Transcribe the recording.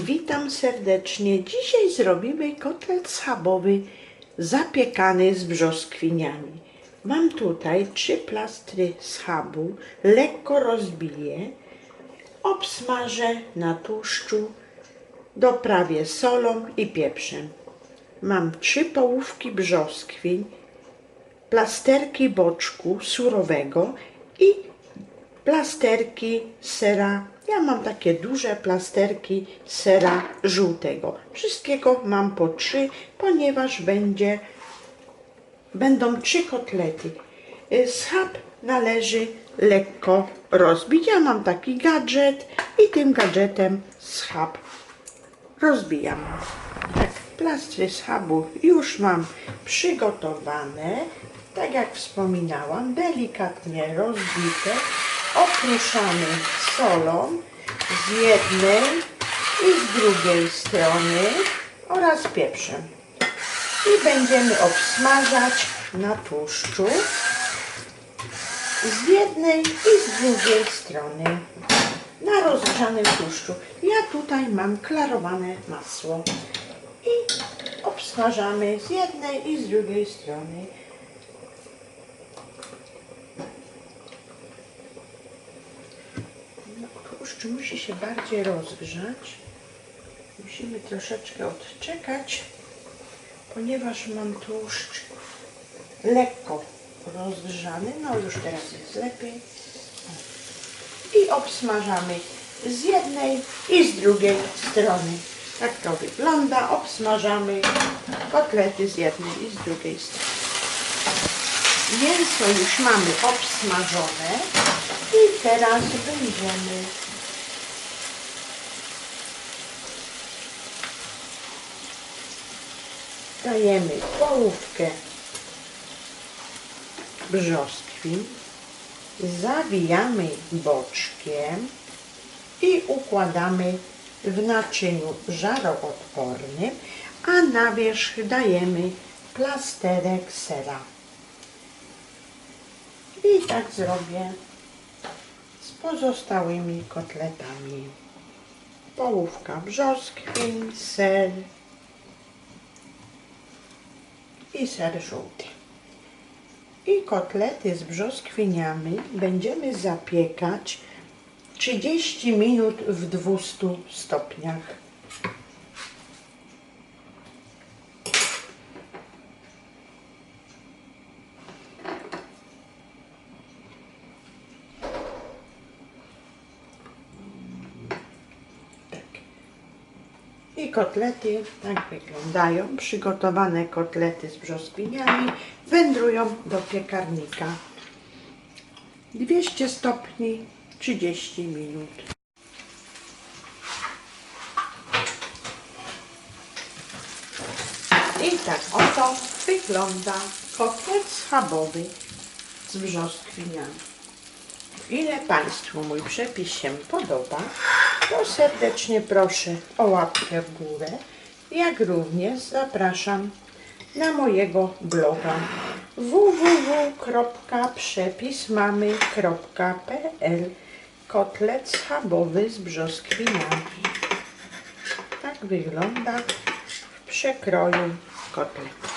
Witam serdecznie. Dzisiaj zrobimy kotlet schabowy zapiekany z brzoskwiniami. Mam tutaj trzy plastry schabu, lekko rozbiję, obsmażę na tłuszczu, doprawię solą i pieprzem. Mam trzy połówki brzoskwiń, plasterki boczku surowego i plasterki sera. Ja mam takie duże plasterki sera żółtego. Wszystkiego mam po trzy, ponieważ będzie, będą trzy kotlety. Y, Schab należy lekko rozbić. Ja mam taki gadżet i tym gadżetem schab rozbijam. Tak, plastry schabu już mam przygotowane. Tak jak wspominałam, delikatnie rozbite. Okruszamy solą z jednej i z drugiej strony oraz pieprzem. I będziemy obsmażać na tłuszczu z jednej i z drugiej strony na rozgrzanym tłuszczu. Ja tutaj mam klarowane masło i obsmażamy z jednej i z drugiej strony. No, musi się bardziej rozgrzać. Musimy troszeczkę odczekać, ponieważ mam tłuszcz lekko rozgrzany. No już teraz jest lepiej i obsmażamy z jednej i z drugiej strony. Tak to wygląda. Obsmażamy kotlety z jednej i z drugiej strony. Mięso już mamy obsmażone i teraz będziemy dajemy połówkę brzoskwin zawijamy boczkiem i układamy w naczyniu żaroodpornym, a na wierzch dajemy plasterek sera. I tak zrobię z pozostałymi kotletami. Połówka brzoskwin, ser i ser żółty. I kotlety z brzoskwiniami będziemy zapiekać 30 minut w 200 stopniach. I kotlety tak wyglądają. Przygotowane kotlety z brzoskwiniami wędrują do piekarnika. 200 stopni 30 minut. I tak oto wygląda kotlet schabowy z brzoskwiniami. Ile Państwu mój przepis się podoba, to serdecznie proszę o łapkę w górę, jak również zapraszam na mojego bloga www.przepismamy.pl Kotlet schabowy z brzoskwiniami. Tak wygląda w przekroju kotlet.